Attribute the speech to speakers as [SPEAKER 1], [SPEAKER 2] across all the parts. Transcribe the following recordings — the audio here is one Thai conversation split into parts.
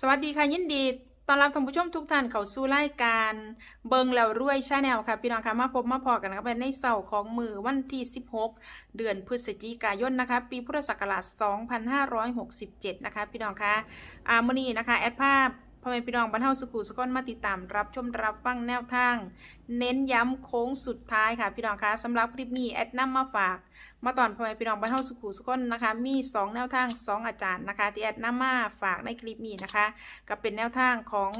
[SPEAKER 1] สวัสดีค่ะยินดีตอนรับท่านผู้ชมทุกท่านเข้าสู่รายการเบิงแล้วรวยชาแนลค่ะ พี่น้องค่ะมาพบมาพอกันนะคะในเสาร์ของมือวันที่ 16 เดือนพฤศจิกายนนะคะ ปีพุทธศักราช 2567 นะคะ พี่น้องค่ะอ่ามื้อนี้นะคะแอดภาพ พ่อแม่พี่น้องบรรเทาสุขุสุขนมาติดตามรับชมรับฟังแนวทาง เน้นย้ำโค้งสุดท้ายค่ะพี่น้องคะสำหรับคลิปนี้แอดนำมาฝาก มาตอนพ่อแม่พี่น้องบรรเทาสุขุสุขนนะคะ มี 2 แนวทาง 2 อาจารย์นะคะ ที่แอดนำมาฝากในคลิปนี้นะคะ ก็เป็นแนวทางของ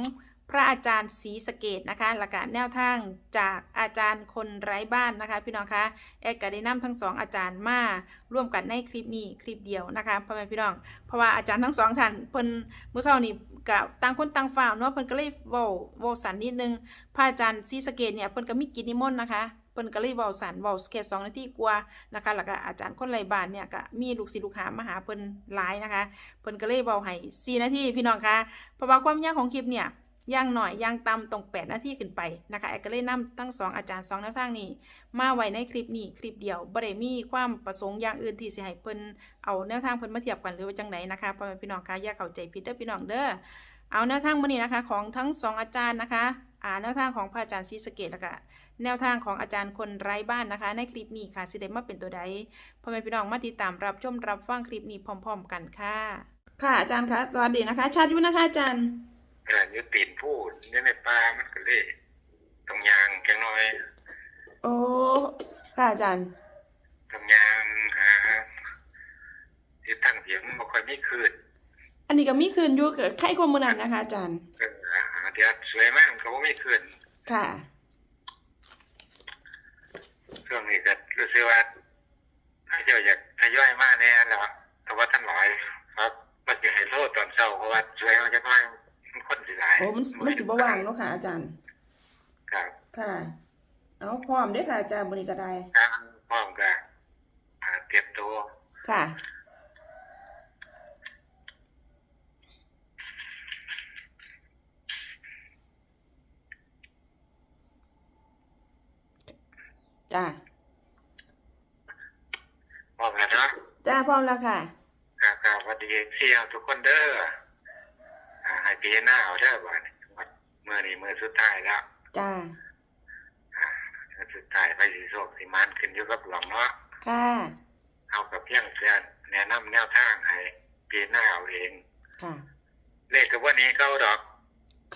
[SPEAKER 1] พระอาจารย์ศรีสะเกดนะคะและก็แนวทางจากอาจารย์คนไร้บ้านนะคะ พี่น้องคะแอดก็ได้นำทั้งสองอาจารย์มาร่วมกันในคลิปนี้คลิปเดียวนะคะพ่อแม่พี่น้องเพราะว่าอาจารย์ทั้งสองท่านเพิ่นเมื่อเช้านี้กับต่างคนต่างฝ่าวเนาะเพิ่นก็เลยเว้าเว้าสันนิดนึงพระอาจารย์ศรีสะเกดเนี่ยเพิ่นก็มีกิจนิมนต์นะคะเพิ่นก็เลยเว้าสันเว้าแค่สองนาทีกว่านะคะแล้วก็อาจารย์คนไร้บ้านเนี่ยก็มีลูกศิษย์ลูกหามาหาเพิ่นหลายนะคะเพิ่นก็เลยเว้าให้4นาทีพี่น้องคะเพราะว่าความยาวของคลิปเนี่ย อย่างหน่อยอย่างต่ำตรง 8 นาทีขึ้นไปนะคะแอดก็เลยนำทั้งสองอาจารย์สองแนวทางนี้ มาไว้ในคลิปนี้คลิปเดียวบ่ได้มีความประสงค์อย่างอื่นที่สิให้เพิ่นเอาแนวทางเพิ่นมาเทียบกันหรือว่าจังไดนนะคะพ่อแม่พี่น้องคะอย่าเข้าใจผิดเด้อพี่น้องเด้อเอาแนวทางมื้อนี้นะคะของทั้งสองอาจารย์นะคะอ่าแนวทางของพระอาจารย์ศรีสเกดแล้วก็แนวทางของอาจารย์คนไร้บ้านนะคะ ในคลิปนี้ค่ะสิได้มาเป็นตัวใดพ่อแม่พี่น้องมาติดตามรับชมรับฟังคลิปนี้พร้อม ๆ กันค่ะ ค่ะอาจารย์คะสวัสดีนะคะชัดอยู่นะคะอาจารย์
[SPEAKER 2] เออยุตินพูดเนี่ยในป่ามันก็เลยต้องยางจังน้อย
[SPEAKER 1] โอ้ค่ะอาจารย์
[SPEAKER 2] ต้องยางหาที่ตั้งเสียงมันบ่ค่อยมีคืน
[SPEAKER 1] อันนี้ก็มีคืนอยู่เกิดไข้กว่ามื้อนั้นนะคะอาจารย์
[SPEAKER 2] เออหาเดี๋ยวสวยมากก็บ่มีคืน
[SPEAKER 1] ค่ะ
[SPEAKER 2] ช่วงนี้ก็รู้สึกว่าถ้าเจ้าอยากทยอยมาแน่แล้วแต่ว่าท่านหลายครับมันจะให้โทษตอนเช้าเพราะว่าสวยมันจะน้อยมันคนสิหลาย
[SPEAKER 1] โอ้มันมันสิบ่ว่างเนาะค่ะ อาจารย์
[SPEAKER 2] ครับ
[SPEAKER 1] ค่ะ เอาพร้อมเด้อค่ะอาจารย์มื้อนี้ก็ได้
[SPEAKER 2] ทางพร้อมกับอ่าเตรียมตัว
[SPEAKER 1] ค่ะ จ้า
[SPEAKER 2] พร้อมแล้วเนาะ
[SPEAKER 1] จ้าพร้อมแล้วค่ะ
[SPEAKER 2] ครับครับสวัสดีเสี่ยวทุกคนเด้อ อ่าให้พี่หน้าเอาเด้อบ่านี่เมื่อนี้มือสุดท้ายแล้ว
[SPEAKER 1] จ้า
[SPEAKER 2] อ่ามือสุดท้ายไปสิโศกสิมานขึ้นอยู่กับหลวงเนาะ
[SPEAKER 1] ค่ะ
[SPEAKER 2] เอากับเพียงเสียแนะนำแนวทางให้พี่หน้าเอาเอง
[SPEAKER 1] ค่ะ
[SPEAKER 2] เลขกับวันนี้เก้าดอก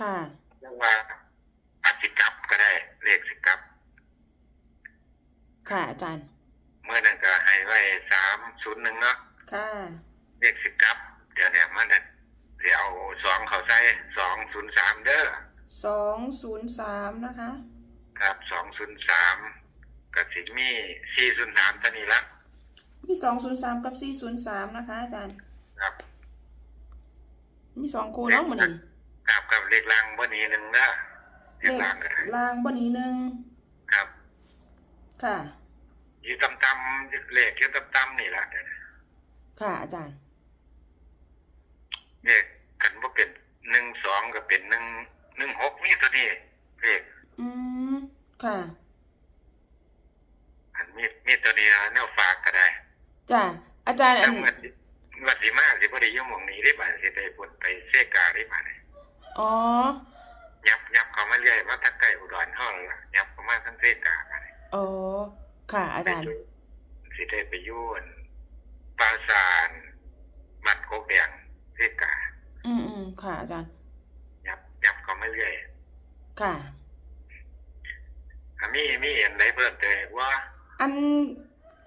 [SPEAKER 1] ค่ะ
[SPEAKER 2] เรียกว่าอาจสิกลับก็ได้ เลขสิกลับ
[SPEAKER 1] ค่ะอาจารย์
[SPEAKER 2] เมื่อนั้นก็ให้ไว้สามศูนย์หนึ่งเนาะ
[SPEAKER 1] ค่ะ
[SPEAKER 2] เลขสิกลับ เดี๋ยวเนี่ยมันจะเดี๋ยวเอาสองเขาใส่สองศูนย์สามเด้อ
[SPEAKER 1] สองศูนย์สามนะคะ
[SPEAKER 2] ครับสองศูนย์สามกับสิมีสี่ศูนย์สามตัวนี้ละ
[SPEAKER 1] มีสองศูนย์สามกับสี่ศูนย์สามนะคะ อาจารย์
[SPEAKER 2] ครับ
[SPEAKER 1] มีสองคู่เนาะมื้อนี้
[SPEAKER 2] ครับกับเลขลังวันนี้หนึ่งนะเลขลังก็ได้
[SPEAKER 1] ลางบ่นี้หนึง
[SPEAKER 2] ครับ
[SPEAKER 1] ค่ะ
[SPEAKER 2] อยู่ต่ำๆเลขอยู่ต่ำๆนี่ละเดี๋ยวนะ
[SPEAKER 1] ค่ะ อาจารย์
[SPEAKER 2] เลขกันว่าเป็นหนึ่งส องก็เป็นหนึ่งหนึ่งหกนี่ตัวนี้เลข
[SPEAKER 1] อืมค่ะ
[SPEAKER 2] อันมีมีตัวนี้นะแนวฝากก็ได้
[SPEAKER 1] จ้าอาจารย์อั
[SPEAKER 2] ทั้
[SPEAKER 1] น
[SPEAKER 2] งหมดวัดสีมาสิบ่ได้อยุ่หมองนี้ได้บ่าสิได้ผลไปเซกาได้บ่าเนี่ย
[SPEAKER 1] อ๋อ
[SPEAKER 2] ยับยับเข้ามาเรื่อยมาทักใกล้อุดรห้องละยับเข้ามาทั้งเซกาบ่าเนี่ย
[SPEAKER 1] อ๋อค่ะ อาจารย์
[SPEAKER 2] สิได้ไปอยุ่นปราสาทมัดโคกแดงเซกา
[SPEAKER 1] อืมอืมค่ะ อาจารย์
[SPEAKER 2] ยับยับ เข้ามาเรื่อย
[SPEAKER 1] ค่ะ
[SPEAKER 2] อะมีมีเห็นไหนเพิ่มเติมว่า
[SPEAKER 1] อัน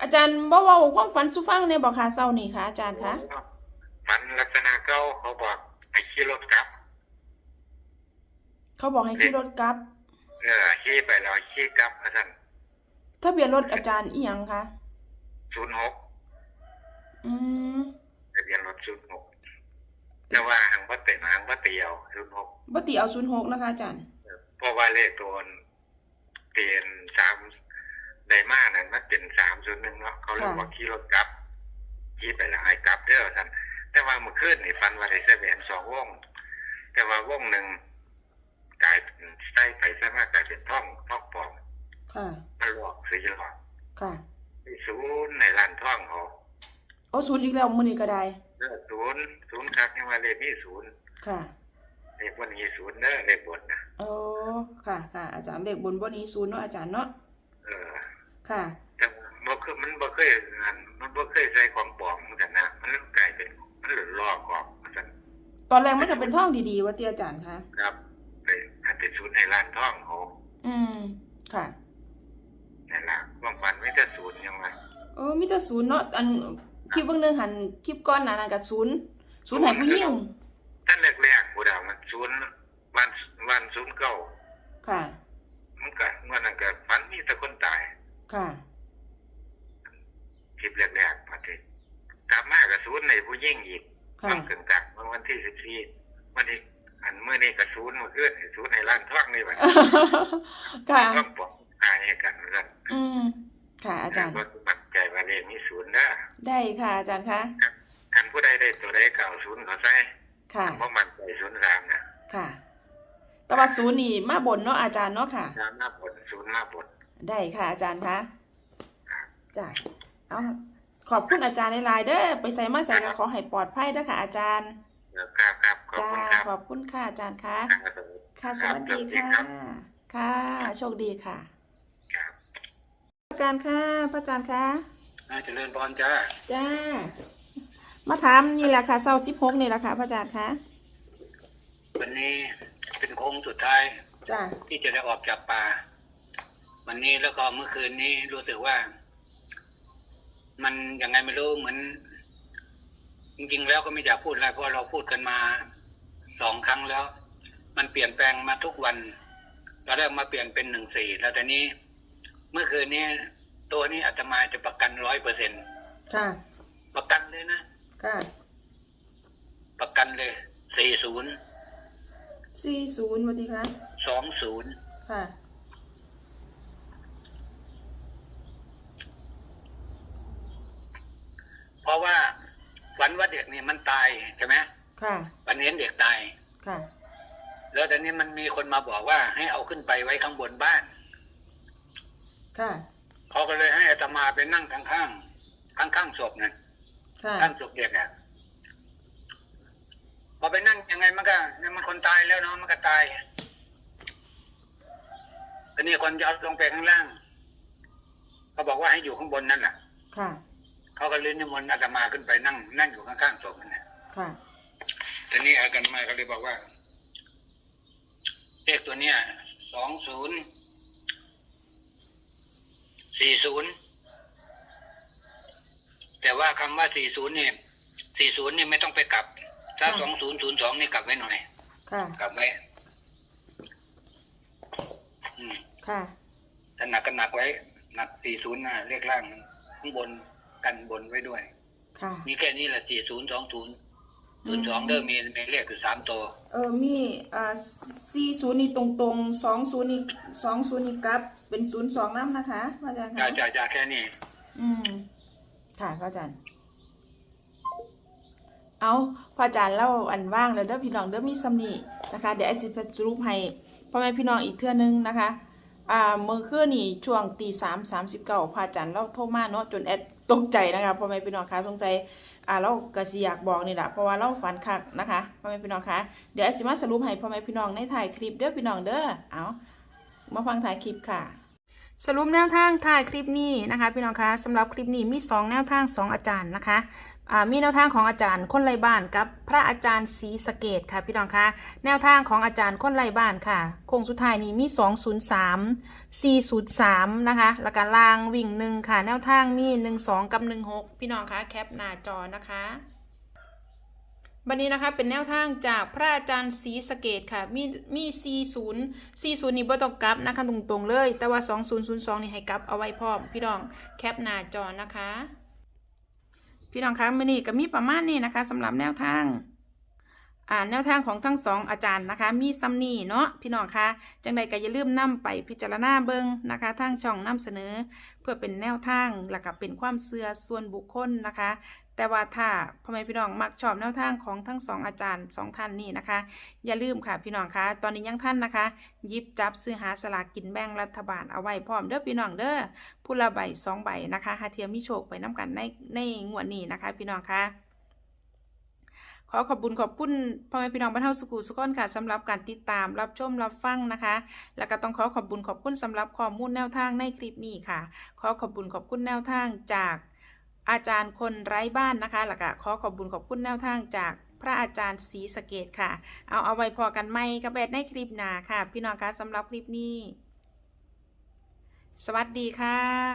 [SPEAKER 1] อาจารย์บ่เว้าความฝันสุฟังเนี่ยบอกค่ะเศร้านี่ค่ะอาจารย์คะ
[SPEAKER 2] ฝันลักษณะเก้าเขาบอกให้ขี่รถกลับ
[SPEAKER 1] เขาบอกให้ขี่รถกลับ
[SPEAKER 2] เออขี่ไปแล้วขี่กลับอาจารย์
[SPEAKER 1] ทะเบียนรถอาจารย์อีหยังคะ
[SPEAKER 2] ศูนย์หก
[SPEAKER 1] อืม
[SPEAKER 2] ทะเบียนรถศูนย์หก แต่ว่าหางว่าเตะหางว่าเตียวศูนย์หก
[SPEAKER 1] บ่ติเอา06นะคะอาจารย์
[SPEAKER 2] เพราะว่าเลขตัวเปลี่ยนสามไดมานั่นมันเป็นสามศูนย์หนึ่งเนาะเขาเรียกว่าขี่รถกลับขี่ไปแล้วให้กลับเด้อท่านแต่ว่าเมื่อคืนนี่ฟันว่าได้เสแหวนสองวง แต่ว่าวงหนึ่งกลายเป็นใส่ไปใส่มากกลายเป็นท่องท่องปลอม
[SPEAKER 1] ค่ะ
[SPEAKER 2] มันหลอกซื้อหลอก
[SPEAKER 1] ค่ะ
[SPEAKER 2] ที่ศูนย์ในร้านท่องเขา
[SPEAKER 1] โอ้ศูนย์อีกแล้วมื้อนี้ก็ได้
[SPEAKER 2] เออศูนย์ศูนย์ครับนี่ว่าเลขนี่ศูนย์
[SPEAKER 1] ค่ะ
[SPEAKER 2] เลขวันนี้ศูนย์เด้อเลขบนนะ
[SPEAKER 1] โอ้ค่ะค่ะอาจารย์เลขบนบนนี้ศูนย์เนาะอาจารย์เนาะ
[SPEAKER 2] เออ
[SPEAKER 1] ค่ะ
[SPEAKER 2] แต่บ่เคยมันบ่เคยงานมันบ่เคยใส่ของปลอมเหมือนกันนะมันกลายเป็นมันหลุดลอกออกเหมือนกัน
[SPEAKER 1] ตอนแรกมันก็เป็นท่องดีๆว่าเตี้ยอาจารย์คะ
[SPEAKER 2] ครับไปหันเป็นศูนย์ในร้านทองเขา
[SPEAKER 1] อืมค่ะ
[SPEAKER 2] นั่นล่ะความฝันไม่แต่ศูนย์ยังไง
[SPEAKER 1] โอ้มีแต่ศูนย์เนาะอัน คลิปเบางหนึงหันคลิปก้อนหนานั้นกับศูนย์ศูนย์ให้ผู้หญิง
[SPEAKER 2] ท่านแรกๆผู้ดาวมันศูนย์วันวันศูนย์เก้า
[SPEAKER 1] ค่ะ
[SPEAKER 2] มันก็เมื่อนั้นก็ฝันมีแต่คนตาย
[SPEAKER 1] ค่ะ
[SPEAKER 2] คลิปแรกๆมาถึงกลับมากับศูนย์ในผู้ยิ่งอีก
[SPEAKER 1] ค่ะ
[SPEAKER 2] มันกึ่งกลางเมื่อวันที่สิบสี่วันนี้อันเมื่อนี้กับศูนย์เมื่อคืนศูนย์ในร้านทองนี่ไป
[SPEAKER 1] ค่ะ
[SPEAKER 2] ต้องปอกกายให้กันเหมือนกัน
[SPEAKER 1] อืมค่ะอาจารย์
[SPEAKER 2] ก็มั่น ใจว่าเลขนี้ศูนย์นะ
[SPEAKER 1] ได้ค่ะอาจารย์คะ
[SPEAKER 2] คันผู้ใดได้ตัวใดเก่าศูนย์เขาใส่
[SPEAKER 1] ค่ะ
[SPEAKER 2] เพราะมันใจศูนย์สามนะ
[SPEAKER 1] ค่ะ แต่ว่าศูนย์นี่มาบนเนาะอาจารย์เนาะค่ะ
[SPEAKER 2] สามหน้าผลศูนย์หน้าผล
[SPEAKER 1] ได้ค่ะ อาจารย์คะจ้ะเอาขอบคุณอาจารย์ในไลน์เด้อไปใส่มาใส่ก็ขอให้ปลอดภัยเด้อค่ะ อาจารย์
[SPEAKER 2] ครับครับขอบ
[SPEAKER 1] จ้า
[SPEAKER 2] คุณครับ
[SPEAKER 1] ขอบคุณค่ะอาจารย์คะ
[SPEAKER 2] ครับ
[SPEAKER 1] ค่ะสวัสดี
[SPEAKER 2] ครั
[SPEAKER 1] ค่ะ
[SPEAKER 2] บ
[SPEAKER 1] ค่ะโชคดีค่ะ
[SPEAKER 2] ครับ
[SPEAKER 1] อาจารย์ค่ะพระอาจารย์คะ
[SPEAKER 2] น่าจะเลื่อนพรจ้า
[SPEAKER 1] จ้า มาถามนี่แหละค่ะเศร้าสิบหกนี่แหละค่ะพระอาจารย์คะ
[SPEAKER 3] วันนี้เป็นโค้งสุดท้าย
[SPEAKER 1] จ้า
[SPEAKER 3] ที่จะได้ออกจากป่า วันนี้แล้วก็เมื่อคืนนี้รู้สึกว่า มันยังไงไม่รู้เหมือน จริง ๆ แล้วก็ไม่อยากพูดอะไรเพราะเราพูดกันมาสองครั้งแล้ว มันเปลี่ยนแปลงมาทุกวันเราได้มาเปลี่ยนเป็นหนึ่งสี่แล้วแต่นี้ เมื่อคืนนี้ตัวนี้อาตมาจะประกันร้อยเปอร์เซ็น
[SPEAKER 1] ค่ะ
[SPEAKER 3] ประกันเลยนะ
[SPEAKER 1] ค่ะ
[SPEAKER 3] ประกันเลยสี่ศูนย์
[SPEAKER 1] สี่ศูนย์วันดีคะ
[SPEAKER 3] สองศูนย์
[SPEAKER 1] ค่ะ
[SPEAKER 3] เพราะว่าฝันว่าเด็กนี่มันตายใช่ไหม
[SPEAKER 1] ค่ะ
[SPEAKER 3] ฝันเห็นเด็กตาย
[SPEAKER 1] ค่ะ
[SPEAKER 3] แล้วตอนนี้มันมีคนมาบอกว่าให้เอาขึ้นไปไว้ข้างบนบ้าน
[SPEAKER 1] ค่ะ
[SPEAKER 3] เขาก็เลยให้อาตมาไปนั่งข้างๆข้างๆศพนะ
[SPEAKER 1] ค่ะ
[SPEAKER 3] ข้างศพเด็กอะพอไปนั่งยังไงมันก็เนี่ยมันคนตายแล้วเนาะมันก็ตายทีนี้คนจะเอาลงไปข้างล่างเขาบอกว่าให้อยู่ข้างบนนั่นแหละ
[SPEAKER 1] ค่ะ
[SPEAKER 3] เขาก็เลยนิมนต์อาตมาขึ้นไปนั่ง นั่งอยู่ข้างๆศพนั่นแหละ
[SPEAKER 1] ค่ะ
[SPEAKER 3] ทีนี้อากันมาก็เลยบอกว่าเลขตัวเนี้ยสองศูนย์ สี่ศูนย์แต่ว่าคำว่าสี่ศูนย์เนี่ยสี่ศูนย์เนี่ยไม่ต้องไปกลับ ถ้า
[SPEAKER 1] ค่ะ
[SPEAKER 3] สองศูนย์ศูนย์สองนี่กลับไว้หน่อย
[SPEAKER 1] ค่ะ
[SPEAKER 3] กลับไว้อืม
[SPEAKER 1] ค่ะ
[SPEAKER 3] ถ้าหนักก็หนักไว้ หนักสี่ศูนย์นะเลขล่างข้างบนกันบนไว้ด้วย
[SPEAKER 1] ค่ะ
[SPEAKER 3] มีแค่นี้แหละสี่ศูนย์สองศูนย์ศูนย์สองเดิมมีมีเลขอยู่สามตัว
[SPEAKER 1] เออมีอ่าสี่ศูนย์นี่ตรงตรงสองศูนย์นี่สองศูนย์นี่กลับ เป็นศูนย์สองน้ำนะคะพระอาจารย์
[SPEAKER 3] จ่า
[SPEAKER 1] คะ
[SPEAKER 3] จ่าจ่าแค่นี้
[SPEAKER 1] อืม ค่ะพระอาจารย์ เอาพระอาจารย์เล่าอันว่างแล้วเด้อพี่น้องเด้อมีสำนีนะคะ เดี๋ยวไอซิพสรุปให้พ่อแม่พี่น้องอีกเทื่อนึงนะคะ อ่าเมื่อคืนนี่ช่วงตีสามสามสิบเก้าพระอาจารย์เล่าโทรมาเนาะจนแอดตกใจนะคะพ่อแม่พี่น้องคะสงสัยอ่าเราก็สิอยากบอกนี่แหละเพราะว่าเราฝันคักนะคะพ่อแม่พี่น้องคะเดี๋ยวไอซิมาสรุปให้พ่อแม่พี่น้องในถ่ายคลิปเด้อพี่น้องเด้อเอามาฟังถ่ายคลิปค่ะ สรุปแนวทางถ่ายคลิปนี้นะคะพี่น้องคะสำหรับคลิปนี้มี 2 แนวทาง 2 อาจารย์นะคะมีแนวทางของอาจารย์คนไร้บ้านกับพระอาจารย์ศรีสะเกตค่ะพี่น้องคะแนวทางของอาจารย์คนไร้บ้านค่ะโค้งสุดท้ายนี้มี 203 403 นะคะแล้วก็ลางวิ่งหนึ่งค่ะ แนวทางมี 12 กับ 16 พี่น้องคะแคปหน้าจอนะคะ บันนี้นะคะเป็นแนวทางจากพระอาจารย์ศรีสเกตค่ะ มีมี40 40นี่บ่ต้องกลับนะคะตรงๆเลย แต่ว่า 2002 นี่ให้กลับเอาไว้พร้อม พี่น้องแคปหน้าจอนะคะ พี่น้องคะมื้อนี้ก็มีประมาณนี้นะคะสำหรับแนวทาง อ่าแนวทางของทั้งสองอาจารย์นะคะ มีซัมนี่เนาะพี่น้องคะจังใดก็อย่าลืมนำไปพิจารณาเบิงนะคะทางช่องนำเสนอ เพื่อเป็นแนวทางและก็เป็นความเชื่อส่วนบุคคลนะคะ แต่ว่าถ้าพ่อแม่พี่น้องมักชอบแนวทางของทั้งสองอาจารย์สองท่านนี่นะคะ อย่าลืมค่ะพี่น้องคะตอนนี้ยังท่านนะคะยิบจับซื้อหาสลากกินแบ่งรัฐบาลเอาไว้พร้อมเด้อพี่น้องเด้อผู้ละใบสองใบนะคะหาเทียมมีโชคไปน้ำกันในในงวดนี้นะคะ พี่น้องคะ ขอขอบคุญขอบคุณพ่อแม่พี่น้องบ้านเฮาสุขุสุขคนค่ะสำหรับการติดตามรับชมรับฟังนะคะ แล้วก็ต้องขอขอบคุญขอบคุณสำหรับข้อมูลแนวทางในคลิปนี้ค่ะ ขอขอบคุญขอบคุณแนวทางจากอาจารย์คนไร้บ้านนะคะแล้วก็ขอขอบคุญขอบคุณแนวทางจากพระอาจารย์ศรีสะเกดค่ะ เอาเอาไว้พอกันไหมกับแบดในคลิปหน้าค่ะ พี่น้องคะสำหรับคลิปนี้ สวัสดีค่ะ